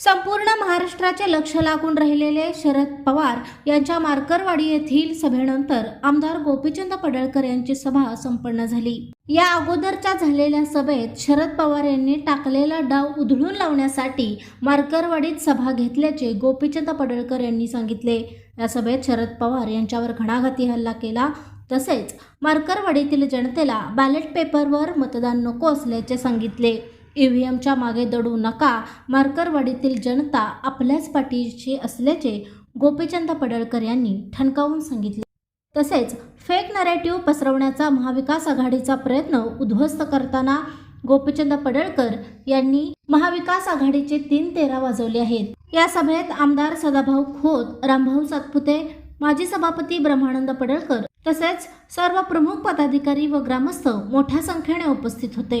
संपूर्ण महाराष्ट्राचे लक्ष लागून राहिलेले शरद पवार यांच्या मार्करवाडी येथील सभेनंतर आमदार गोपीचंद पडळकर यांची सभा संपन्न झाली. या अगोदरच्या झालेल्या सभेत शरद पवार यांनी टाकलेला डाव उधळून लावण्यासाठी मार्करवाडीत सभा घेतल्याचे गोपीचंद पडळकर यांनी सांगितले. या सभेत शरद पवार यांच्यावर घणाघाती हल्ला केला. तसेच मार्करवाडीतील जनतेला बॅलेट पेपरवर मतदान नको असल्याचे सांगितले. ईव्हीएमच्या मागे दडू नका. मार्करवाडीतील जनता आपल्याच पाठीशी असल्याचे गोपीचंद पडळकर यांनी ठणकावून सांगितले. तसेच फेक नरेटिव्ह पसरवण्याचा महाविकास आघाडीचा प्रयत्न उद्ध्वस्त करताना गोपीचंद पडळकर यांनी महाविकास आघाडीचे तीन तेरा वाजवले आहेत. या सभेत आमदार सदाभाऊ खोत रामभाऊ सातपुते माजी सभापती ब्रह्मानंद पडळकर तसेच सर्व प्रमुख पदाधिकारी व ग्रामस्थ मोठ्या संख्येने उपस्थित होते.